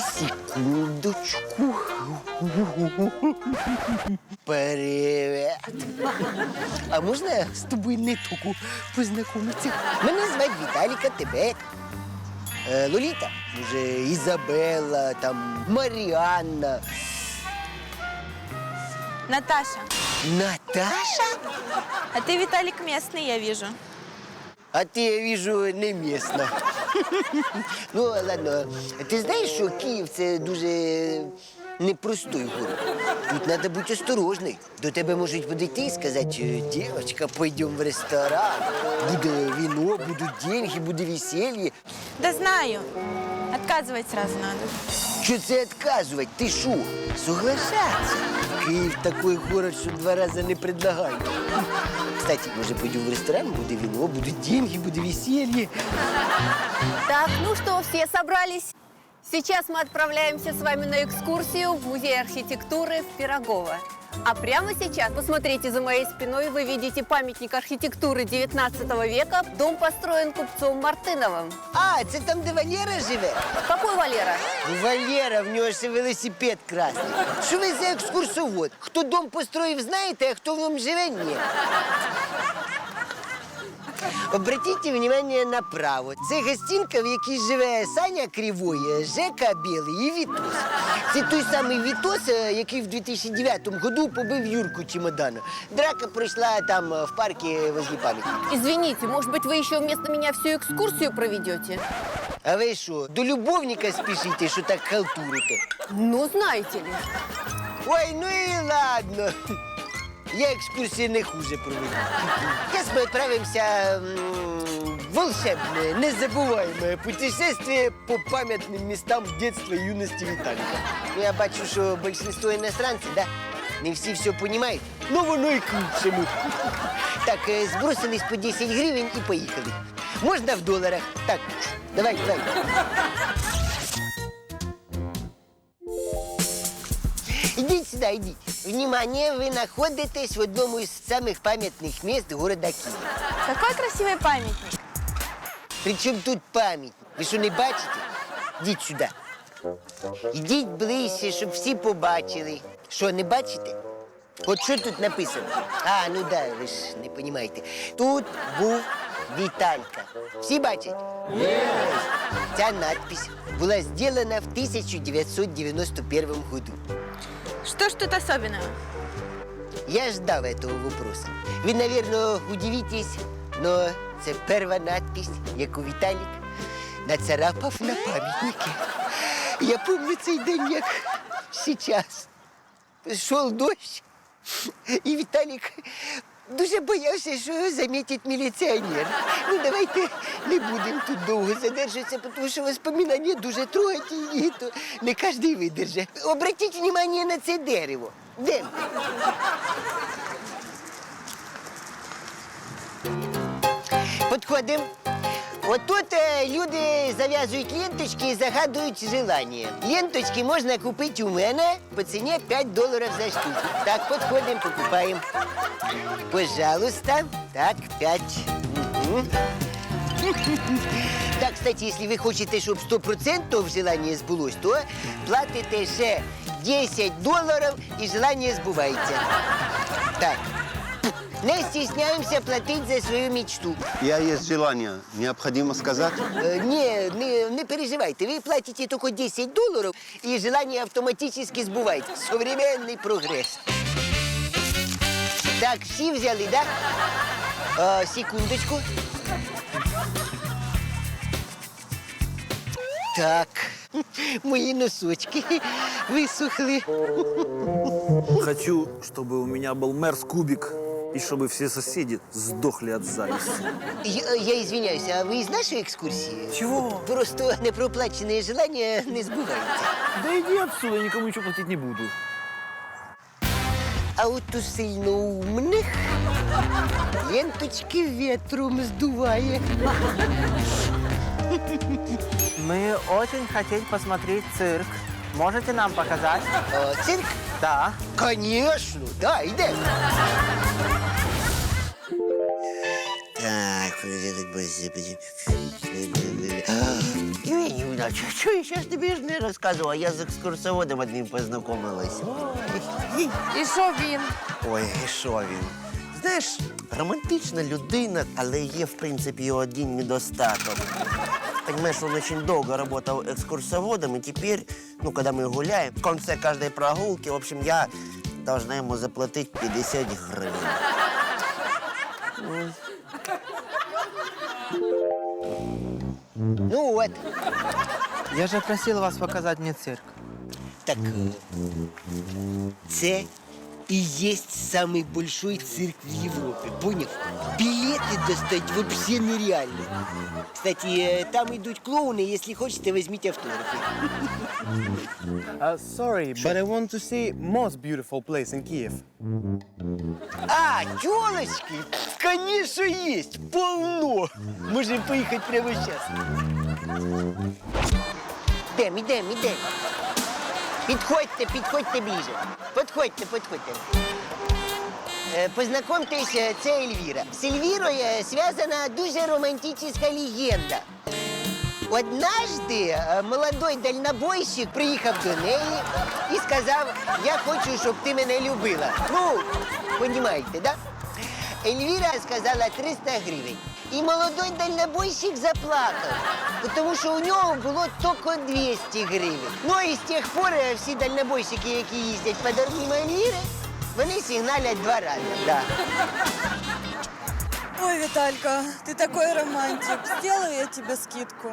Секундочку. Привет. А можна з тобою не току познайомитися? Мене звати Віталіка, тебе. Е, Лоліта, може, Ізабелла, там, Маріанна. Наташа, Наташа? а ты, Виталик, местный, я вижу. А ти, я вижу, не місна. Ну, ладно. Ти знаєш, що Київ це дуже непростой город. Тут треба бути осторожний. До тебе можуть подійти і сказати, дівчинка, пойдемо в ресторан. Буде вино, будуть деньги, буде веселье. Да знаю. Отказывать сразу надо. Що це відказувати? Ти що? Соглашаться. Київ такий город, що два рази не предлагають. Кстати, може, пойдемо в ресторан, буде вино, будуть деньги, буде веселье. Так, ну что, все собрались? Сейчас мы отправляемся с вами на экскурсию в Музей архитектуры в Пирогово. А прямо сейчас, посмотрите за моей спиной, вы видите памятник архитектуры 19 века. Дом построен купцом Мартыновым. А, це там, де Валера живе? Какой Валера? Валера, в нього ще велосипед красний. Що ви за екскурсовод? Хто дом построїв, знаєте, а хто в ньому живе, ні. Обратіть внимание направо. Це гостинка, в якій живе Саня Кривоє, Жека Білий і Вітос. Це той самий Вітос, е, який в 2009 году побив Юрку Чемодана. Драка пройшла там е, в парке возле пам'ятника. Извините, может быть, вы еще вместо меня всю экскурсию проведете? А ви що, до любовника спішите, що так халтурите? Ну, знаете ли. Ой, ну і ладно. Я екскурсії не хуже проведу. Зараз ми відправимося в волшебне, незабуваєме путешествие по пам'ятним містам дитинства і юності Віталіка. Ну, я бачу, що більшість іностранців, да? Не всі все розуміють. Ну, воно і к. Так, е, збросились по 10 гривень і поїхали. Можна в доларах? Так, давай, давай. Ідіть сюди, ідіть. Внимание, ви знаходитесь в одному із самих пам'ятних міст города Києва. Какой красивый памятник. Причому тут пам'ятник? Ви що не бачите? Ідіть сюди. Ідіть ближче, щоб всі побачили. Що, не бачите? От що тут написано? А, ну да, ви ж не розумієте. Тут був Віталька. Всі бачать? Ця надпись була зроблена в 1991 году. Что ж тут особенного? Я ждал этого вопроса. Вы, наверное, удивитесь, но це перша надпись, яку Віталік нацарапав на пам'ятнике. Я пам'ятаю цей день, як сейчас. Шел дождь, и Віталік дуже боявся, що його замітить міліціонер. Ну, давайте не будемо тут довго задержатися, тому що воспоминання дуже трогательні, то не кожен видержить. Обратіть увагу на це дерево. Де? Підходимо. Отут е, люди зав'язують ленточки і загадують желання. Ленточки можна купити у мене по ціні 5 доларів за штуку. Так, підходимо, покупаємо. Пожалуйста. Так, 5. Угу. Так, кстати, если вы хотите, чтобы 100% желание сбылось, то платите ще 10 долларов и желание сбывается. Так. Не стесняемся платить за свою мечту. Я есть желание. Необходимо сказать. Э, не, не, не переживайте, вы платите только 10 долларов, и желание автоматически сбывается. Современный прогресс. Так, всі взяли, да? А, секундочку. Так, мої носочки висохли. Хочу, чтобы у меня был Мерс-кубик, и чтобы все соседи сдохли от зависти. Я, я извиняюсь, а ви з нашої екскурсії? Чего? Просто непроплачене желання не збуваються. Да иди отсюда, я никому ничего платить не буду. А от у сильно умних ленточки вітром здуває. Мы очень хотим посмотреть цирк. Можете нам показать? А, цирк? Да. Конечно, да, йдемо. Так, Євгенівна, чого я ж тобі ж не розказувала? Я з екскурсоводом одним познайомилась. Ой. І що він? Ой, і що він? Знаєш, романтична людина, але є, в принципі, один недостаток. Понимаешь, он очень долго работал экскурсоводом, и теперь, ну, когда мы гуляем, в конце каждой прогулки, в общем, я должна ему заплатить 50 гривен. Ну вот. Я же просил вас показать мне цирк. Так, це і есть самый большой цирк в Европе, понял? Билеты достать вообще нереально. Кстати, там идут клоуны, если хотите, возьмите автографы. Uh, sorry, but I want to see most beautiful place in Kiev. А, телочки? Конечно, есть, полно. Можем поехать прямо сейчас. Идем, идем, идем. Підходьте, підходьте ближе. Підходьте, підходьте. Е, Познайомтесь, е, це Ельвіра. З Ельвірою зв'язана дуже романтична легенда. Однажды е, молодой дальнобойщик приїхав до неї і сказав, я хочу, щоб ти мене любила. Ну, розумієте, да? Ельвіра сказала 300 гривень. І молодой дальнобойщик заплакав, тому що у нього було тільки 200 гривень. Ну і з тих пор е, всі дальнобойщики, які їздять по дорогам Ельвіри, вони сигналять два рази. Да. Ой, Виталька, ты такой романтик. Сделаю я тебе скидку.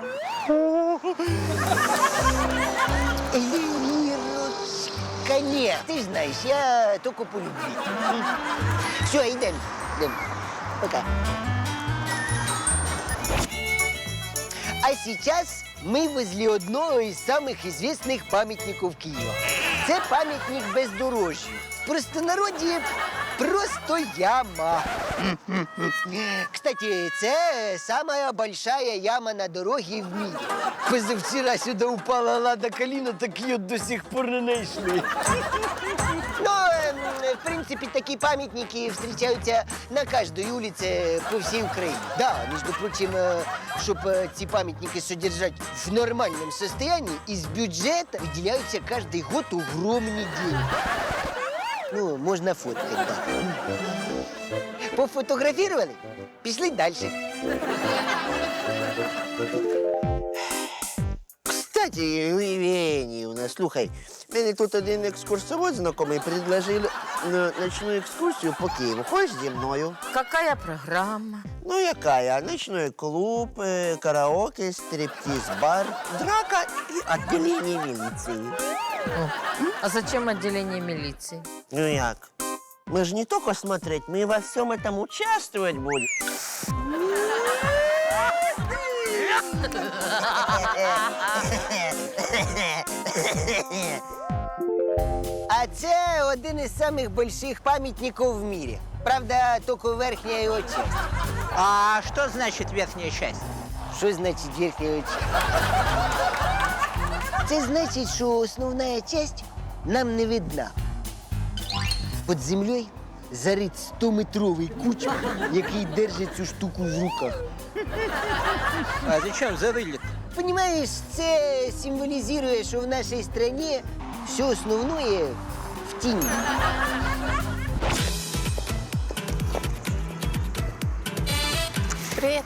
Эльвирочка, нет, ты знаешь, я только по любви. Все, идем. идем. Пока. А сейчас мы возле одного из самых известных памятников Киева. Це памятник бездорожжю. В простонародді просто яма. Кстати, це самая большая яма на дороге в мире. Позавчера сюда упала Лада Калина, так ее до сих пор не знайшли. Ну, эм, в принципе, такие памятники встречаются на каждой улице по всей Украине. Да, между прочим, чтобы эти памятники содержать в нормальном состоянии, из бюджета выделяются каждый год огромные деньги. Ну, можно фоткать, да. Пофотографировали? Пішли дальше Кстати, Євгенівна, слухай, мене тут один екскурсовод знайомий предложив на ночну екскурсію по Києву. Хочеш зі мною? Какая программа? Ну, яка? Ночной клуб, е, караоке, стриптиз-бар, драка і відділення міліції. А зачем отделение милиции? Ну як? Мы же не только смотреть, мы во всем этом участвовать будем. А це один із самих больших пам'ятників в мірі. Правда, тільки верхня його часть. А что значит верхняя часть? Що значить верхня його часть? Це значить, що основна часть нам не видна. Під землею зарит 100-метровий куча, який держить цю штуку в руках. А зачем зарыли? Понимаешь, це символізує, що в нашій стране все основное в тіні. Привет.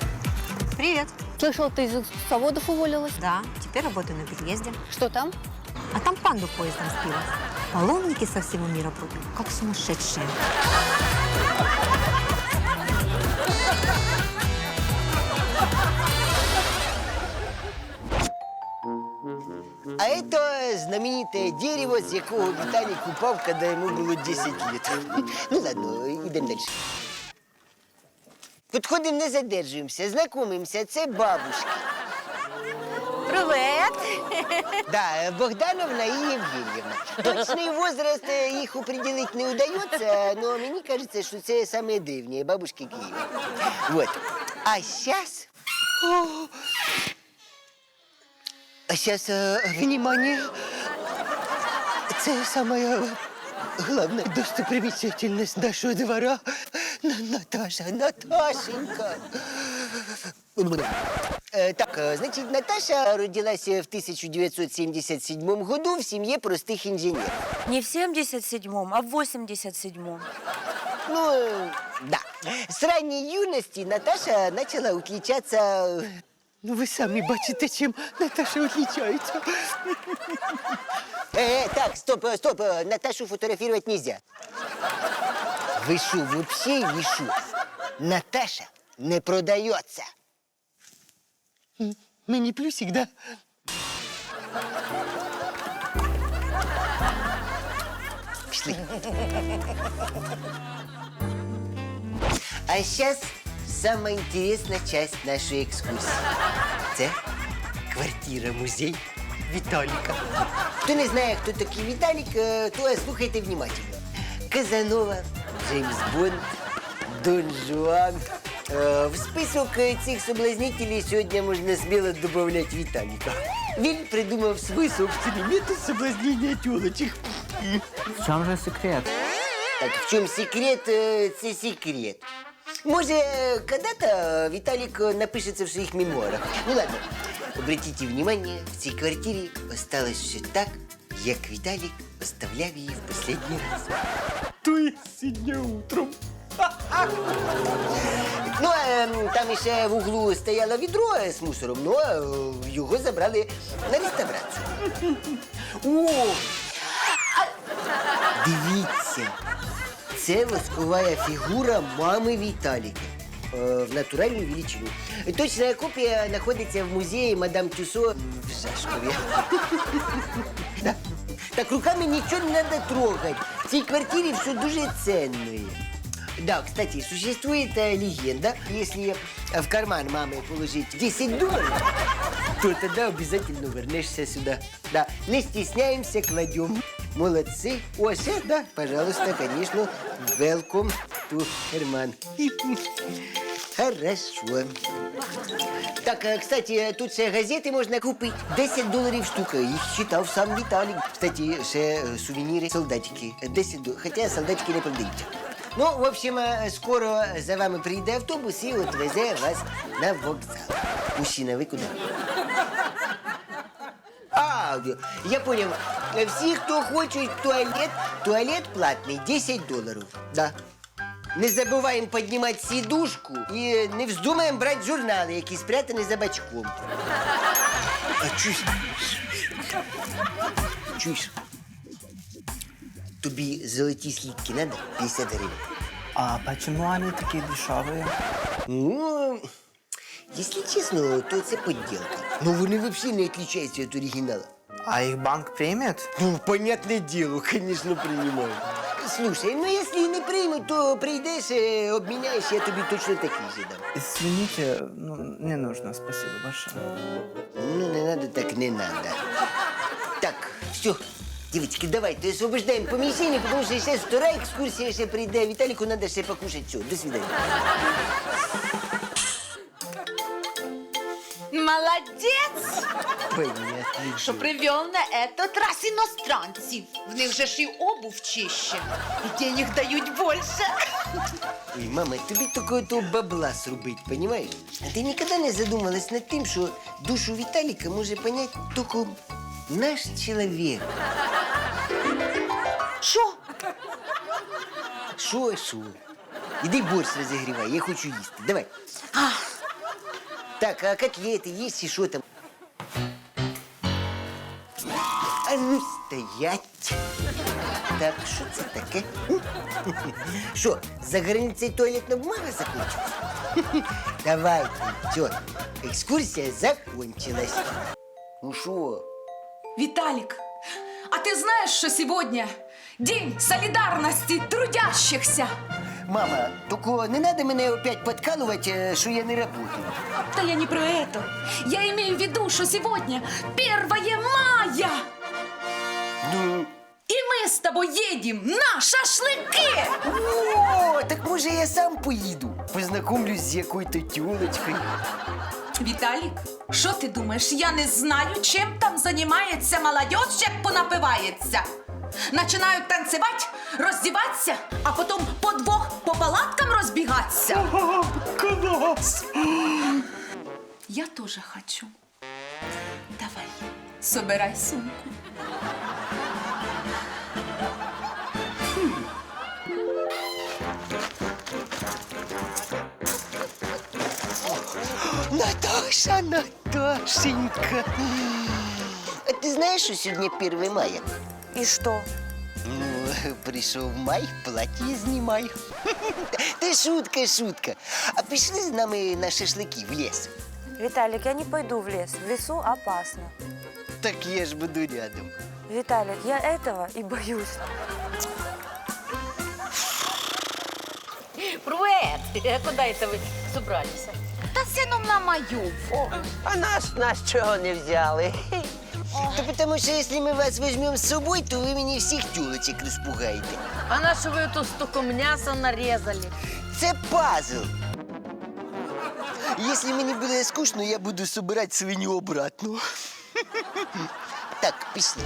Привет. Слышал, ты из экскурсоводов уволилась? Да, теперь работаю на переезде. Что там? А там панду поездом сбила. Паломники со всего мира прут, как сумасшедшие. А это знаменитое дерево, с якого Виталик упал, когда ему было 10 лет. Ну ладно, идем дальше. Підходимо, не задержуємося, знайомимося, це бабушки. Привет! Да, Богдановна и Евгеньевна. Точный возраст э, их определить не удается, но мне кажется, что это самые древние бабушки Киева. Вот. А сейчас... А сейчас, внимание, это самая главная достопримечательность нашего двора. Н- Наташа, Наташенька. Е, так, е, значить, Наташа родилася в 1977 году в сім'ї простих інженерів. Не в 77-м, а в 87-м. Ну, э, да. С ранней юности Наташа начала отличаться... э, Ну, ви самі бачите, чим Наташа отличається. Э, так, стоп, э, стоп, э, Наташу фотографировать нельзя. Ви що, вообще ви що? Наташа не продается. Мені плюсик, да? Пішли. А сейчас самая интересная часть нашей экскурсии. Це квартира-музей Віталіка. Хто не знає, хто такий Віталік, е, то слухайте внимательно. Казанова, Джеймс Бонд, Дон Жуан. Е, В список е, цих соблазнителей сьогодні можна сміло додати Віталіка. Він придумав свій собственний метод соблазнення тілочок. В чем же секрет? Так в чем секрет? э, Це секрет. Може, э, когда-то Виталик э, напишется в своих мемуарах. Ну ладно, обратите внимание, в цій квартирі осталось все так, як Виталик оставляв її в последний раз. То есть сегодня утром. Ну, ем, там ще в углу стояло відро з мусором, ну е, його забрали на реставрацію. О! Дивіться, це воскова фігура мами Віталіка. е, В натуральну величину. Точна копія знаходиться в музеї мадам Тюсо в Жашкові. Так руками нічого не треба трогати. В цій квартирі все дуже ценне. Да, кстати, существует э, легенда, если в карман мамы положить 10 долларов, то тогда обязательно вернешься сюда. Да, не стесняемся, кладем. Молодцы. О, все, да, пожалуйста, конечно, welcome to карман. Хорошо. Так, э, кстати, тут ще газети можна купити. 10 доларів штука. Їх читав сам Віталік. Кстати, ще е, сувеніри солдатики. 10 доларів. Хоча солдатики не продаються. Ну, в общем, е, скоро за вами прийде автобус і отвезе вас на вокзал. Мужчина, ви куди? А, я понял. Всі, хто хочуть туалет, туалет платний 10 доларів. Да. Не забуваємо піднімати сідушку і не вздумаємо брати журнали, які спрятані за бачком. А чуєш? Чуєш? Тобі золоті слідки надо? 50 гривень. А почему они такие дешевые? Ну, якщо чесно, то це подделка. Ну вони взагалі не відрізняються від оригіналу. А их банк примет? Ну, понятное дело, конечно, принимаю. Слушай, ну если не примут, то прийдешь, э, обменяешь, я тобі точно такий же дам. Извините, ну, не нужно, спасибо большое. Ну, не надо, так не надо. Так, все, девочки, давайте освобождаем помещение, потому что сейчас вторая экскурсия ще прийде. Виталику надо ще покушать. Все, до свидания. Молодець, Понятно. що привел на этот раз иностранцев. В них же ж і обув чище. І денег дають більше. Ой, мама, тобі такого бабла срубить, понимаешь? А ти ніколи не задумалась над тим, що душу Віталіка може понять тільки наш чоловік. Що? Що, що? Іди борщ розігрівай, я хочу їсти. Давай. Так, а котлети є чи що там? А ну стоять. Так, що це таке? Що, за границей туалетна бумага закончилась? Давайте, все, екскурсія закончилась. Ну що? Виталик, а ты знаешь, что сегодня День солидарности трудящихся? Мама, тільки не треба мене опять подкалувати, що я не працюю. Да я не про это. Я имею в виду, что сегодня 1 мая. Ну, И мы с тобой едем на шашлыки. О, так може я сам поїду. Познакомлюсь з якою-то тюлочкою. Виталик, что ты думаешь, я не знаю, чем там занимается молодежь, як понапивается? Начинают танцевать, раздеваться, а потом по двох по палаткам разбегаться. Я тоже хочу. Давай, собирай сумку. Наташа, Наташенька. А ти знаєш, що сьогодні 1 мая? И что? Ну, прийшов май, плаття знімай. Ти шутка, шутка. А пішли з нами на шашлики в ліс. Виталик, я не пойду в лес. В лесу опасно. Так я ж буду рядом. Виталик, я этого и боюсь. Привет! Куда это вы собрались? Та сином на мою. А нас, нас чого не взяли? То потому що якщо ми вас візьмемо з собою, то ви мені всіх тюлочек розпугаєте. А на що ви тут столько мяса нарезали? Це пазл. Якщо мені буде скучно, я буду собирать свиню обратно. Так, пішли.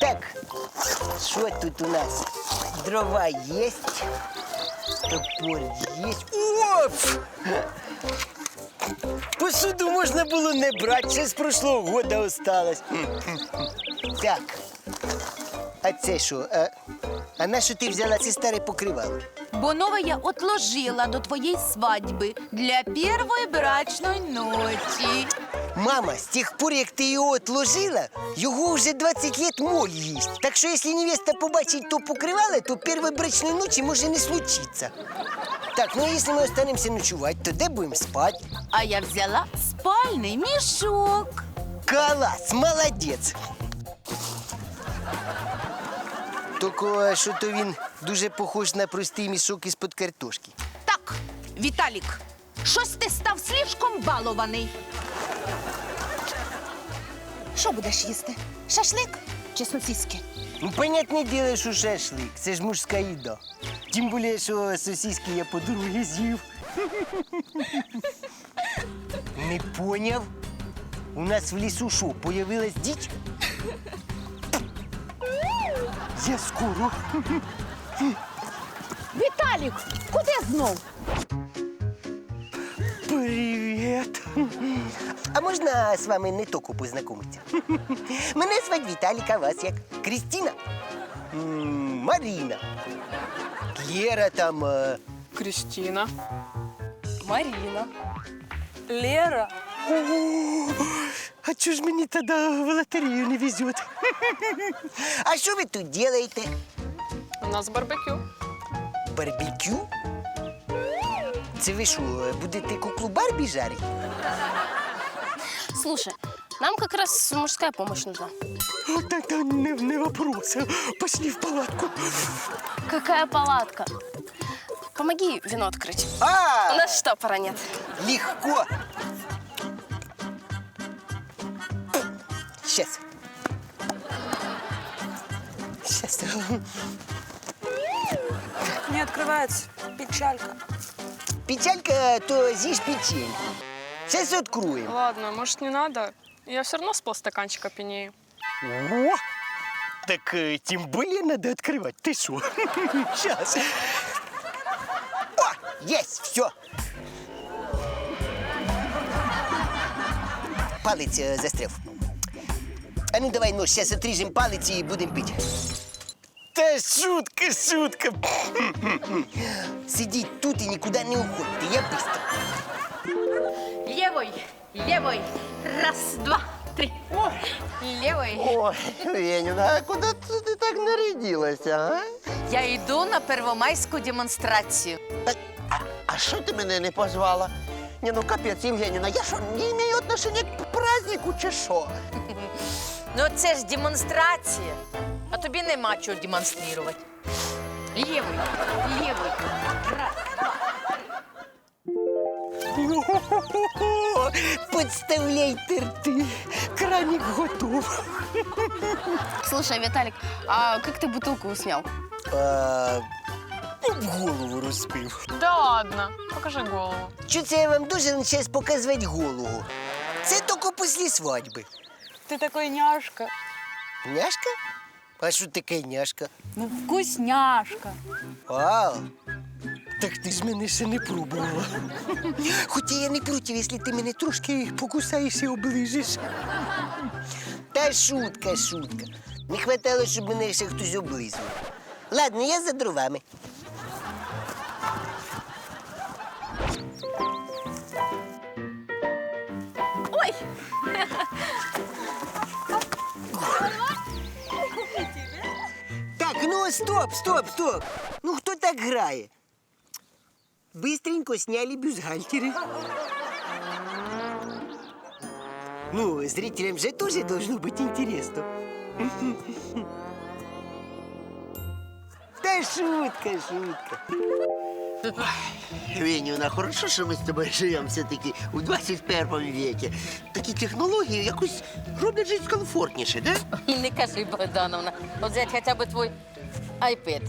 Так, що тут у нас? Дрова есть, топор есть. Оф! Посуду можна було не брати, ще з прошлого года осталось. Так. А це що? А, а на що ти взяла це старе покривало? Бо нове я отложила до твоєї свадьби для першої брачної ночі. Мама, з тих пор, як ти його отложила, його вже 20 лет моль їсть. Так що, якщо невеста побачить то покривало, то першої брачної ночі може не случиться. Так, ну а якщо ми останемося ночувати, то де будемо спати? А я взяла спальний мішок. Класс, молодець. Тільки що то він дуже похож на простий мішок із-под картошки. Так, Віталік, щось ти став слишком балований. Що будеш їсти? Шашлик чи сосиски? Ну, понятне діло, що шашлик. Це ж мужська їда. Тим більше, що сосиски я по дорозі з'їв. Не поняв? У нас в лісу що, появилась діч? Я скоро. Віталік, куди знов? Привіт. А можна з вами не тільки познайомитися? Мене звати Віталік, а вас як? Крістіна? М, Маріна. Лєра там. е, Кристина. Марина. Лера. А чого ж мені тоді в лотерею не везет? А що ви тут робите? У нас барбекю. Барбекю? Це ви що, будете куклу Барбі жарити? Слушай, нам как раз мужская помощь нужна. Та-та, не, не вопрос. Пошли в палатку. Какая палатка? Помоги вино открыть. А, У нас штопора нет. легко. Сейчас. Не открывается. Печалька. Печалька, то з'їж печеньку. Сейчас откроем. Ладно, может не надо? Я все равно с полстаканчика пьянею. О! Так э, тем более надо открывать. Ты что? Сейчас. О, есть, все. Палець э, застряв. А ну давай нож, сейчас отрежем палец и будем пить. Та шутка, шутка. Сидіть тут і нікуди не уходьте, я быстро. Левой, левой. Раз, два, три. Левой. Ой, Ленина, а куда ты, ты так нарядилась, а? Я йду на первомайську демонстрацію. А, а що ти мене не позвала? Не, ну капець, Євгенівна, я що, не имею отношения к празднику чи що? Ну це ж демонстрація. А тобі нема чого демонструвати. Левой, левой. Раз, два. О, Подставляйте рти. Краник готов. Слушай, Виталик, а как ты бутылку снял? А, об голову розбив. Да ладно, покажи голову. Що це я вам должен зараз показувати голову? Це тільки після свадьби. Ты такой няшка. Няшка? А що таке няшка? Ну, вкусняшка. А, так ти ж мене ще не пробувала. Хоча я не проти, якщо ти мене трошки покусаєш і оближиш. Та шутка, шутка. Не хватало, щоб мене ще хтось облизував. Ладно, я за дровами. стоп, стоп, стоп. Ну хто так грає? Быстренько сняли бюстгальтеры. Ну, зрителям же тоже должно быть интересно. Да шутка, шутка. Венюна, хорошо, що ми з тобою живемо все-таки у 21 віці. Такі технології якось роблять життя комфортніше, да? Не кажи, Богдановна. От взять хотя бы твой iPad.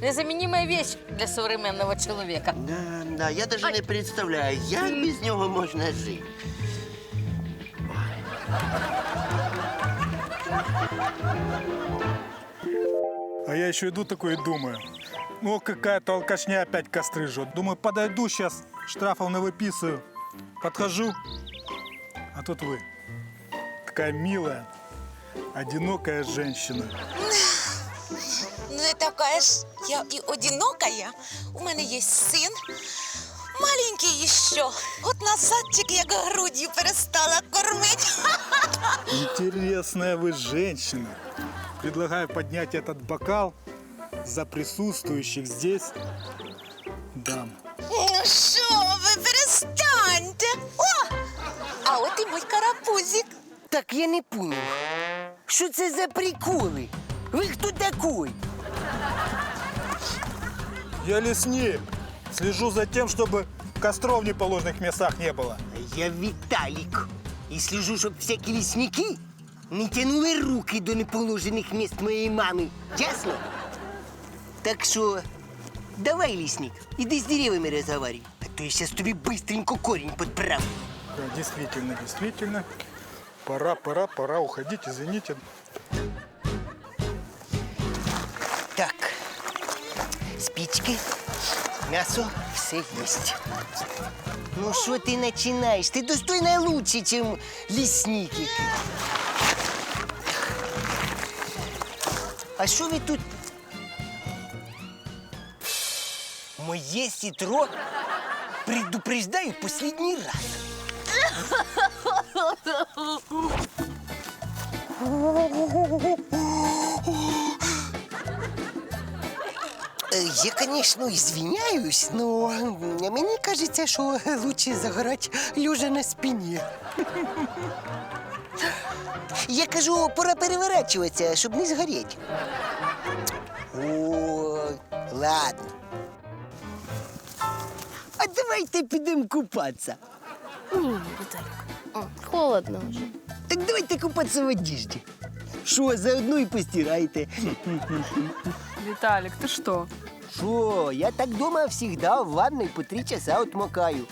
Незаменимая вещь для современного человека. Да, да, я даже не представляю, як без нього можна жити. А я еще иду такой и думаю, ну какая-то алкашня опять костры жжет. Думаю, подойду сейчас, штрафов не выписываю. Подхожу, а тут вы. Такая милая, одинокая женщина. Не така ж я і одинокая. У мене є син. Маленький ще. От назадчик як грудью перестала кормити. Интересная вы женщина. Предлагаю поднять этот бокал за присутствующих здесь дам. Ну що ви, перестаньте. О! А от і мій карапузик. Так я не понял. Що це за приколи? Ви хто такой? Я лесник. Слежу за тем, чтобы костров в неположенных местах не было. Я Віталік. І слежу, щоб всякі лісники не тянули руки до неположених міст моєї мами. Ясно? Так що, давай, лісник, іди з деревами розговаривай, а то я зараз тобі быстренько корінь подправлю. Да, действительно, действительно. Пора, пора, пора уходить, извините. Так, спички, м'ясо, все есть. Ну що ти починаєш? Ти достойна лучше, лісник який. А що ви тут? Моє сітро предупреждаю последний раз. Я, конечно, извиняюсь, но мне кажется, что лучше загорать лежа на спине. Я кажу, пора переворачиваться, щоб не згоріти. О, ладно. А давайте підемо купатися. Холодно уже. Так давайте купатися в одежді. Що, заодно і постирайте. Виталик, ты что? Шо, я так дома всегда в ванной по три часа отмокаю.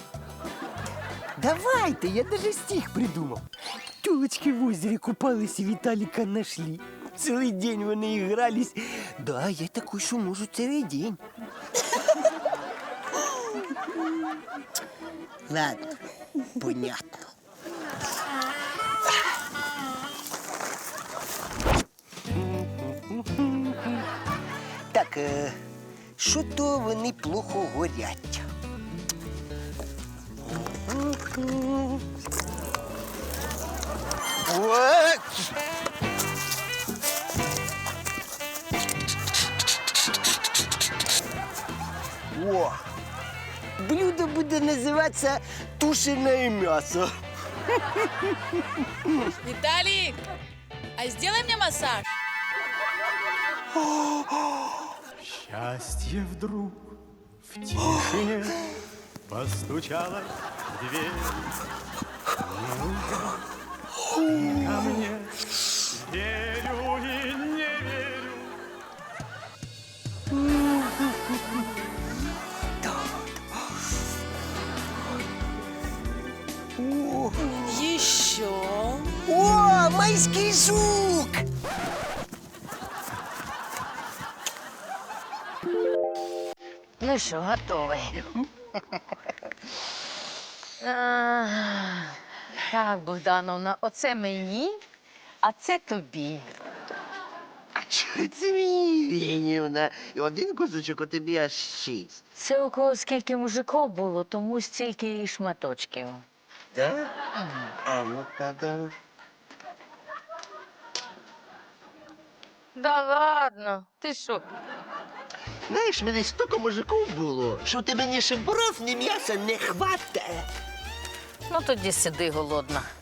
Давайте, я даже стих придумал. Тёлочки в озере купались и Виталика нашли. Целый день вони игрались. Да, я такой, что можу целый день. Ладно, понятно. Так, е, що то вони плохо горять. О! Блюдо буде називатися тушене м'ясо. Виталик, а сделай мне массаж. Счастье вдруг в тишине постучало в дверь. Не ко мне верю и не верю. Еще. О, майский суп! Ну що, готовий? А, Так, Богдановна, оце мені, а це тобі. Чого це мені, Євгенівна? І один кусочок, а тобі аж шість. Це у кого скільки мужиків було, тому стільки і шматочків. Да? А, ну та-да. Да ладно, ти що? Знаєш, мене стільки мужиків було, що в тебе ні шибуров, ні м'яса не хватає. Ну тоді сиди голодна.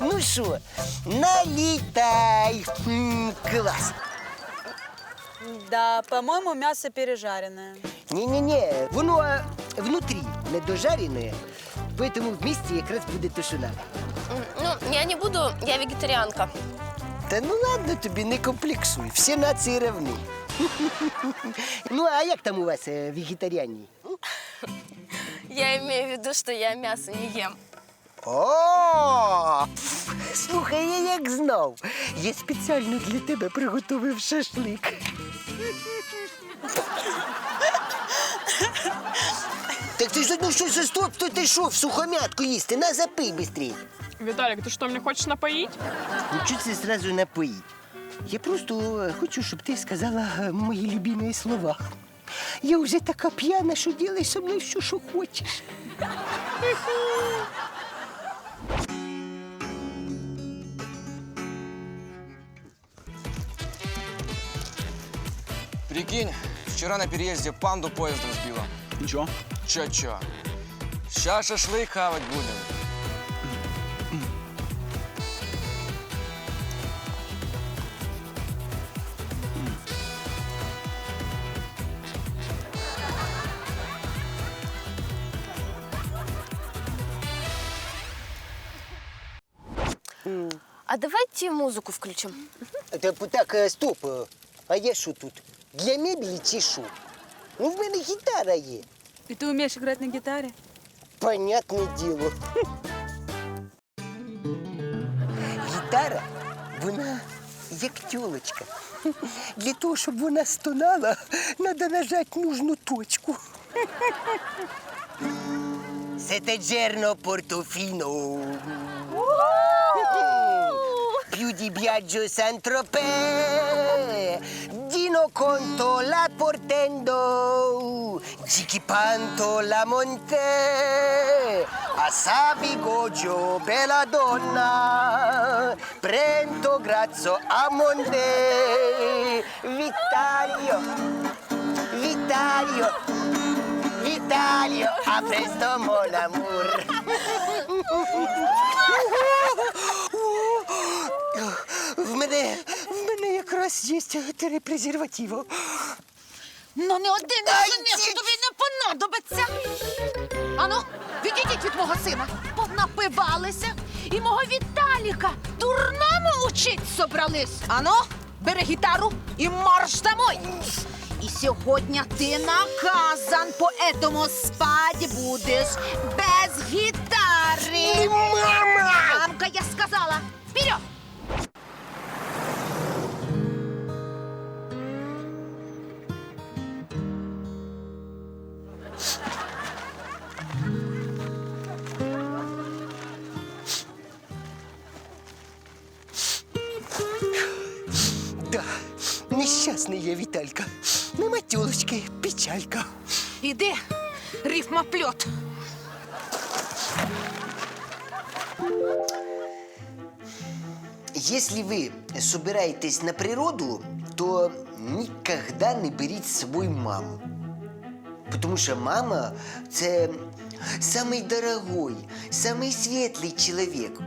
Ну що, налітай! М, Клас! Да, по-моему, мясо пережаренное. Ні-ні-ні, воно е, внутрі недожарене, поэтому вместе якраз буде тушина. Ну, я не буду, я вегетарианка. Та ну ладно тобі, не комплексуй, всі нації равні. Ну, а як там у вас е, вегетаріані? Я имею в виду, что я мясо не ем. О! Слухай, я як знав. Я спеціально для тебе приготував шашлик. Так ти ж ну що за стоп, то ти що, в сухомятку їсти? На запий быстрей. Виталик, ты что, мне хочешь напоить? Ну чого це зразу напоїть? Я просто е, хочу, щоб ти сказала е, мої любимі слова. Я вже така п'яна, що ділай со мною все, що хочеш. Прикинь, вчера на переезде панду поездом сбила. Ничего? Чё-чё. Ща шашлык хавать будем. Давайте музыку включим. Та, так, е, стоп. е, А я що тут? Для мебелі чи що? Ну, в мене гітара є. И ты умеешь играть на гитаре? Понятне діло. Гітара, вона як тюлочка. Для того, щоб вона стонала, треба нажати нужну точку. Сетеджерно портофіно. Di viaggio San Tropez, Dino conto la portendo, Gichipanto la monte, Asabi goggio bella donna, Prento grazzo a monte, Vittorio, Vittorio, Vittorio, a presto mon amour. мене, в мене якраз є три презервативи. Ну не один розумієш, що тобі не понадобиться. Ану, відійдіть від мого сина. Понапивалися і мого Віталіка дурному учить собрались. Ану, бери гітару і марш домой. І сьогодні ти наказан, поэтому спать будеш без гітари. Мама! Мамка, я сказала. Вперед! Нещасний я Віталька. Нема тюлочки, печалька. Іди, рифмоплет. Если вы собираетесь на природу, то никогда не беріть з собою маму. Потому що мама це самий дорогой, самий світлий чоловік.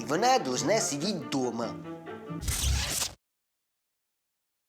І вона должна сидіти вдома.